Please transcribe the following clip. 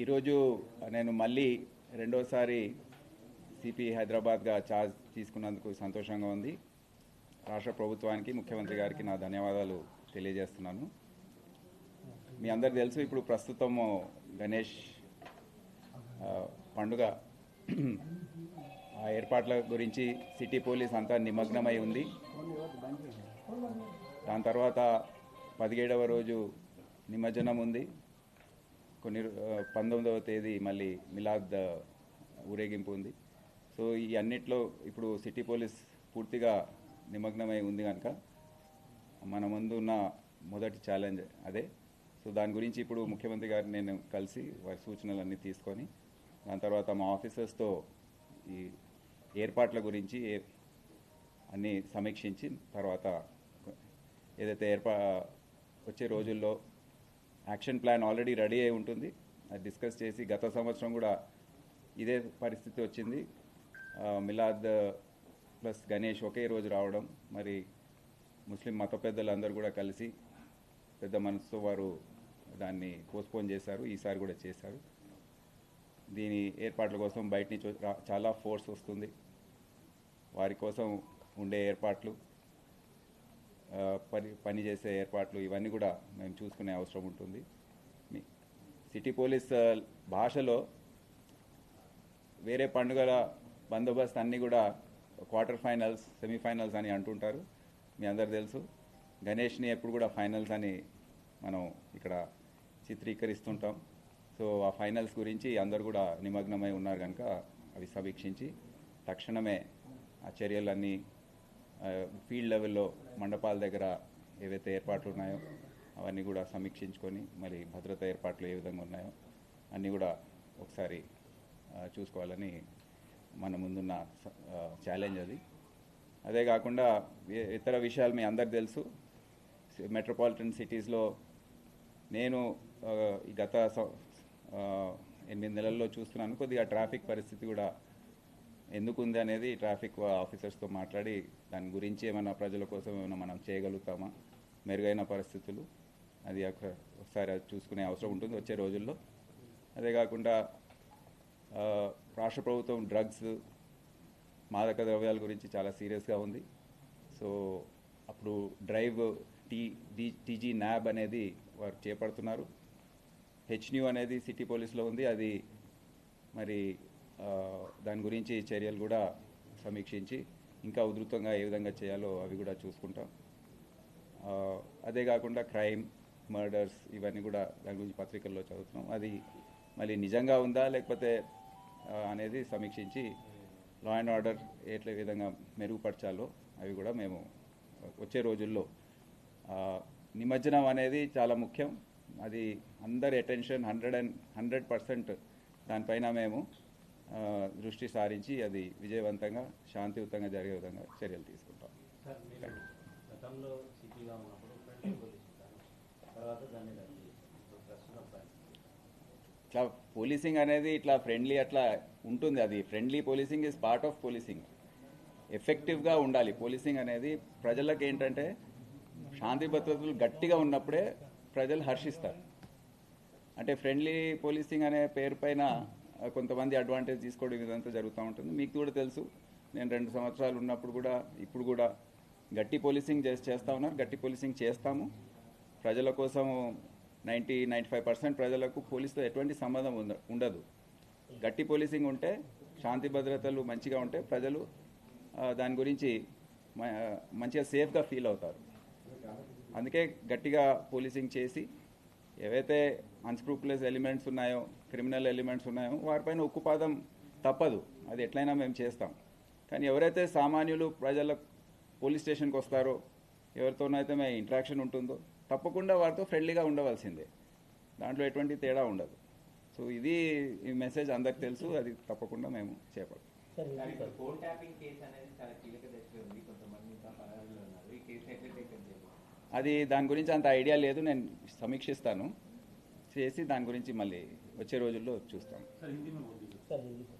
ఈరోజు నేను మళ్ళీ రెండోసారి సిపి హైదరాబాద్గా ఛార్జ్ తీసుకున్నందుకు సంతోషంగా ఉంది. రాష్ట్ర ప్రభుత్వానికి ముఖ్యమంత్రి గారికి నా ధన్యవాదాలు తెలియజేస్తున్నాను. మీ అందరికి తెలుసు ఇప్పుడు ప్రస్తుతము గణేష్ పండుగ ఆ ఏర్పాట్ల గురించి సిటీ పోలీస్ అంతా నిమగ్నమై ఉంది. దాని తర్వాత పదిహేడవ రోజు నిమజ్జనం ఉంది. కొన్ని పంతొమ్మిదవ తేదీ మళ్ళీ మిలాద్ ఊరేగింపు ఉంది. సో ఈ అన్నిట్లో ఇప్పుడు సిటీ పోలీస్ పూర్తిగా నిమగ్నమై ఉంది కనుక మన ముందు ఉన్న మొదటి ఛాలెంజ్ అదే. సో దాని గురించి ఇప్పుడు ముఖ్యమంత్రి గారిని నేను కలిసి వారి సూచనలన్నీ తీసుకొని దాని తర్వాత మా ఆఫీసర్స్తో ఈ ఏర్పాట్ల గురించి అన్నీ అన్ని సమీక్షించి తర్వాత ఏదైతే ఏర్పా వచ్చే రోజుల్లో యాక్షన్ ప్లాన్ ఆల్రెడీ రెడీ అయి ఉంటుంది. అది డిస్కస్ చేసి గత సంవత్సరం కూడా ఇదే పరిస్థితి వచ్చింది. మిలాద్ ప్లస్ గణేష్ ఒకే రోజు రావడం మరి ముస్లిం మత పెద్దలందరూ కూడా కలిసి పెద్ద మనసుతో వారు దాన్ని పోస్ట్పోన్ చేశారు ఈసారి కూడా చేశారు. దీని ఏర్పాట్ల కోసం బయట నుంచి చాలా ఫోర్స్ వస్తుంది. వారి కోసం ఉండే ఏర్పాట్లు పని పని చేసే ఏర్పాట్లు ఇవన్నీ కూడా మేము చూసుకునే అవసరం ఉంటుంది. సిటీ పోలీస్ భాషలో వేరే పండుగల బందోబస్తు అన్నీ కూడా క్వార్టర్ ఫైనల్స్ సెమీఫైనల్స్ అని అంటుంటారు. మీ అందరు తెలుసు. గణేష్ని ఎప్పుడు కూడా ఫైనల్స్ అని మనం ఇక్కడ చిత్రీకరిస్తుంటాం. సో ఆ ఫైనల్స్ గురించి అందరు కూడా నిమగ్నమై ఉన్నారు కనుక అవి సమీక్షించి తక్షణమే ఆ చర్యలన్నీ ఫీల్డ్ లెవెల్లో మండపాల దగ్గర ఏవైతే ఏర్పాట్లు ఉన్నాయో అవన్నీ కూడా సమీక్షించుకొని మరి భద్రతా ఏర్పాట్లు ఏ విధంగా ఉన్నాయో అన్నీ కూడా ఒకసారి చూసుకోవాలని మన ముందున్న ఛాలెంజ్ అది. అదే కాకుండా ఇతర విషయాలు మీ అందరికి తెలుసు. మెట్రోపాలిటన్ సిటీస్లో నేను గత ఎనిమిది నెలల్లో చూస్తున్నాను. కొద్దిగా ట్రాఫిక్ పరిస్థితి కూడా ఎందుకు ఉంది అనేది ట్రాఫిక్ ఆఫీసర్స్తో మాట్లాడి దాని గురించి ఏమైనా ప్రజల కోసం ఏమైనా మనం చేయగలుగుతామా? మెరుగైన పరిస్థితులు. అది ఒక- ఒకసారి అది చూసుకునే అవసరం ఉంటుంది వచ్చే రోజుల్లో. అదే కాకుండా రాష్ట్ర ప్రభుత్వం డ్రగ్స్ మాదక ద్రవ్యాల గురించి చాలా సీరియస్గా ఉంది. సో అప్పుడు drive T D TG NAB అనేది వారు చేపడుతున్నారు. హెచ్న్యూ అనేది సిటీ పోలీస్లో ఉంది. అది మరి దాని గురించి చర్యలు కూడా సమీక్షించి ఇంకా ఉధృతంగా ఏ విధంగా చేయాలో అవి కూడా చూసుకుంటాం. అదే కాకుండా క్రైమ్ మర్డర్స్ ఇవన్నీ కూడా దాని గురించి పత్రికల్లో చదువుతున్నాం. అది మళ్ళీ నిజంగా ఉందా లేకపోతే అనేది సమీక్షించి లా అండ్ ఆర్డర్ ఎట్ల విధంగా మెరుగుపరచాలో అవి కూడా మేము వచ్చే రోజుల్లో నిమజ్జనం అనేది చాలా ముఖ్యం. అది అందరి attention hundred and hundred percent దానిపైన మేము దృష్టి సారించి అది విజయవంతంగా శాంతియుతంగా జరిగే విధంగా చర్యలు తీసుకుంటాం. ఇట్లా పోలీసింగ్ అనేది ఇట్లా ఫ్రెండ్లీ అట్లా ఉంటుంది. అది friendly policing is part of policing ఎఫెక్టివ్గా ఉండాలి. పోలీసింగ్ అనేది ప్రజలకు ఏంటంటే శాంతి భద్రతలు గట్టిగా ఉన్నప్పుడే ప్రజలు హర్షిస్తారు. అంటే ఫ్రెండ్లీ పోలీసింగ్ అనే పేరు పైన కొంతమంది అడ్వాంటేజ్ తీసుకోవడం ఇదంతా జరుగుతూ ఉంటుంది. మీకు కూడా తెలుసు నేను రెండు సంవత్సరాలు ఉన్నప్పుడు కూడా ఇప్పుడు కూడా గట్టి పోలీసింగ్ చేసి చేస్తా ఉన్నారు గట్టి పోలీసింగ్ చేస్తాము. ప్రజల కోసం నైంటీ నైంటీ ఫైవ్ పర్సెంట్ ప్రజలకు పోలీసుతో ఎటువంటి సంబంధం ఉండదు. గట్టి పోలీసింగ్ ఉంటే శాంతి భద్రతలు మంచిగా ఉంటే ప్రజలు దాని గురించి మంచిగా సేఫ్గా ఫీల్ అవుతారు. అందుకే గట్టిగా పోలీసింగ్ చేసి ఏవైతే అన్స్క్రూపులెస్ ఎలిమెంట్స్ ఉన్నాయో క్రిమినల్ ఎలిమెంట్స్ ఉన్నాయో వారిపైన ఉక్కుపాదం తప్పదు. అది ఎట్లయినా మేము చేస్తాం. కానీ ఎవరైతే సామాన్యులు ప్రజల పోలీస్ స్టేషన్కి వస్తారో ఎవరితోనైతే మేము ఇంట్రాక్షన్ ఉంటుందో తప్పకుండా వారితో ఫ్రెండ్లీగా ఉండవలసిందే. దాంట్లో ఎటువంటి తేడా ఉండదు. సో ఇది ఈ మెసేజ్ అందరికి తెలుసు. అది తప్పకుండా మేము చేపడతాం కానీ ఇప్పుడు ఫోన్ ట్యాపింగ్ కేసు అనేది చాలా కీలక దశలో ఉంది కొంతమంది ఇంకా పరారీలో ఉన్నారు ఈ కేసు ఎట్లా టేకన్ చేయాలి అది దాని గురించి అంత ఐడియా లేదు నేను సమీక్షిస్తాను. చేసి దాని గురించి మళ్ళీ వచ్చే రోజుల్లో చూస్తాను.